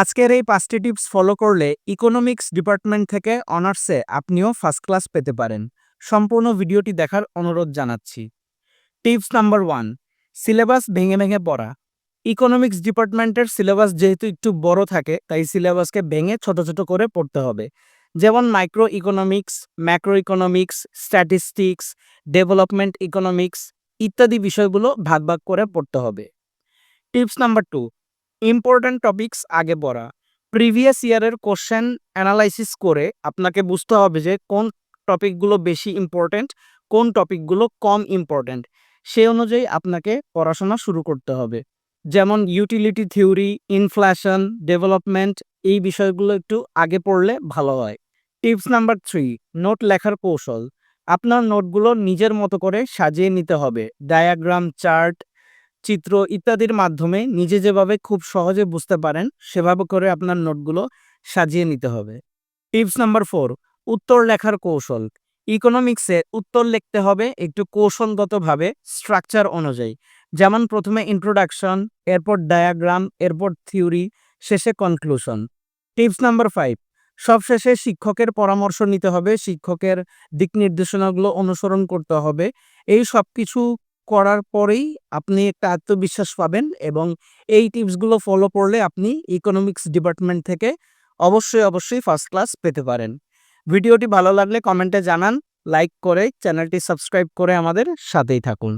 আজকের এই পাঁচটি টিপস ফলো করলে ইকোনমিক্স ডিপার্টমেন্ট থেকে অনার্সে আপনিও ফার্স্ট ক্লাস পেতে পারেন। সম্পূর্ণ ভিডিওটি দেখার অনুরোধ জানাচ্ছি। টিপস নাম্বার ওয়ান সিলেবাস ভেঙে ভেঙে পড়া। ইকোনমিক্স ডিপার্টমেন্টের সিলেবাস যেহেতু একটু বড় থাকে, তাই সিলেবাসকে ভেঙে ছোট ছোট করে পড়তে হবে। যেমন micro economics macro economics statistics development economics ইত্যাদি বিষয়গুলো ভাগ ভাগ করে পড়তে হবে। Tips number two important topics আগে পড়া। প্রিভিয়াস ইয়ারের কোশ্চেন অ্যানালাইসিস করে আপনাকে বুঝতে হবে যে কোন টপিকগুলো বেশি ইম্পর্ট্যান্ট কোন টপিকগুলো কম ইম্পর্ট্যান্ট সেই অনুযায়ী আপনাকে পড়াশোনা শুরু করতে হবে। যেমন ইউটিলিটি থিওরি ইনফ্লেশন ডেভেলপমেন্ট এই বিষয়গুলো একটু আগে পড়লে ভালো হয়। টিপস নাম্বার থ্রি নোট লেখার কৌশল। আপনার নোটগুলো নিজের মতো করে সাজিয়ে নিতে হবে। ডায়াগ্রাম চার্ট চিত্র ইত্যাদির মাধ্যমে নিজে যেভাবে খুব সহজে বুঝতে পারেন, সেভাবে করে আপনার নোটগুলো সাজিয়ে নিতে হবে। টিপস নাম্বার ফোর, উত্তর লেখার কৌশল। ইকোনমিক্সে উত্তর লিখতে হবে একটু কৌশলগতভাবে, স্ট্রাকচার অনুযায়ী। যেমন প্রথমে ইন্ট্রোডাকশন এরপর ডায়াগ্রাম এরপর থিওরি শেষে কনক্লুশন টিপস নাম্বার ফাইভ সবশেষে শিক্ষকের পরামর্শ নিতে হবে, শিক্ষকের দিক নির্দেশনাগুলো অনুসরণ করতে হবে। এই সব কিছু করার পরেই আপনি একটা আত্মবিশ্বাস পাবেন এবং এই টিপসগুলো ফলো করলে আপনি ইকোনমিক্স ডিপার্টমেন্ট থেকে অবশ্যই অবশ্যই ফার্স্ট ক্লাস পেতে পারেন। ভিডিওটি ভালো লাগলে কমেন্টে জানান লাইক করে চ্যানেলটি সাবস্ক্রাইব করে আমাদের সাথেই থাকুন।